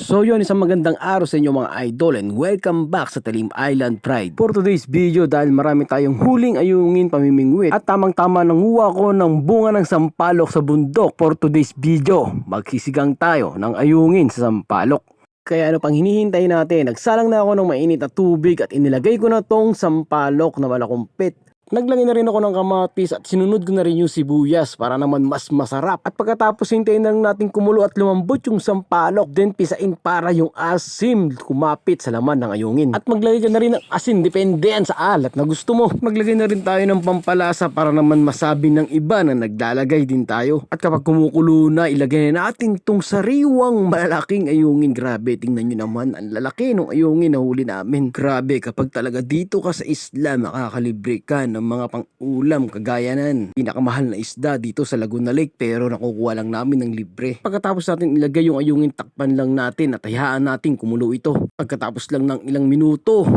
So yun, isang magandang araw sa inyo mga idol and welcome back sa Talim Island Pride. For today's video dahil marami tayong huling ayungin pamimingwit at tamang-tama nanguha ko ng bunga ng sampalok sa bundok. For today's video, magsisigang tayo ng ayungin sa sampalok. Kaya ano pang hinihintay natin, nagsalang na ako ng mainit na tubig at inilagay ko na tong sampalok na malakumpit. Naglagay na rin ako ng kamatis at sinunod ko na rin yung sibuyas para naman mas masarap. At pagkatapos hintayin lang natin kumulo at lumambot yung sampalok, then pisain para yung asim kumapit sa laman ng ayungin. At maglagay ka na rin ng asin, depende sa alat na gusto mo. Maglagay na rin tayo ng pampalasa para naman masabi ng iba na naglalagay din tayo. At kapag kumukulo na, ilagay na natin tong sariwang malalaking ayungin. Grabe, tingnan nyo naman, ang lalaki ng ayungin na huli namin. Grabe, kapag talaga dito ka sa isla, makakalibre ka ng mga pang-ulam kagaya nan. Pinakamahal na isda dito sa Laguna Lake pero nakukuha lang namin ng libre. Pagkatapos natin ilagay yung ayungin, takpan lang natin at hayaan natin kumulo ito. Pagkatapos lang ng ilang minuto,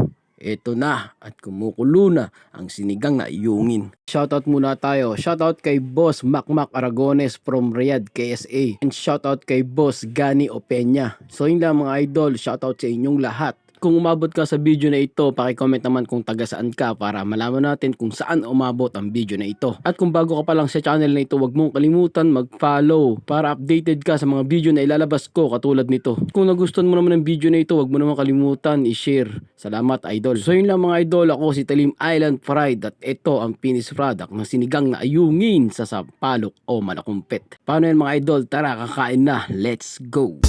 Eto na at kumukulo na ang sinigang na ayungin. Shoutout muna tayo. Shoutout kay Boss Macmac Aragones from Riyadh, KSA. And shoutout kay Boss Gani Opeña. So yun lang mga idol, shoutout sa inyong lahat. Kung umabot ka sa video na ito, pakicomment naman kung taga saan ka para malaman natin kung saan umabot ang video na ito. At kung bago ka pa lang sa channel na ito, huwag mong kalimutan mag-follow para updated ka sa mga video na ilalabas ko katulad nito. Kung nagustuhan mo naman ang video na ito, huwag mo naman kalimutan i-share. Salamat idol. So yun lang mga idol, ako si Talim Island Pride at ito ang finished product ng sinigang na ayungin sa sampalok o malakumpit. Paano yan mga idol? Tara, kakain na. Let's go!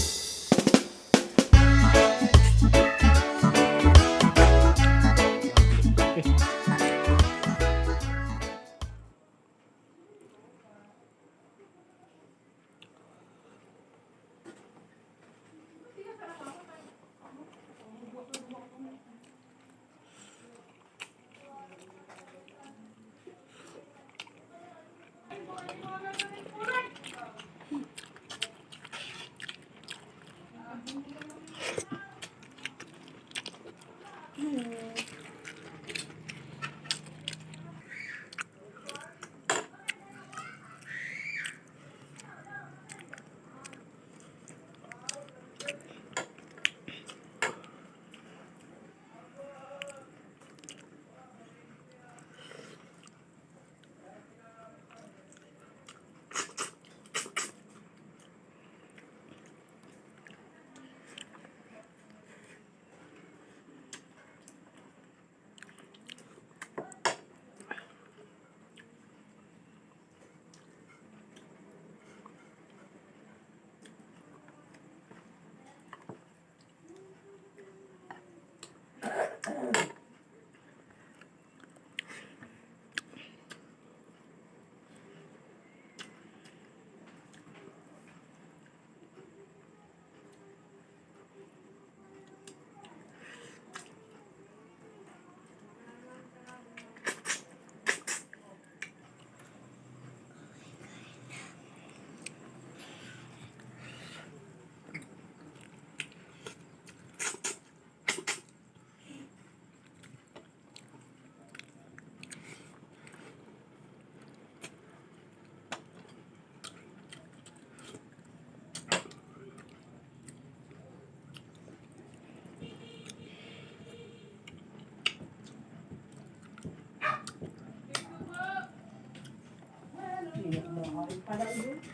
para o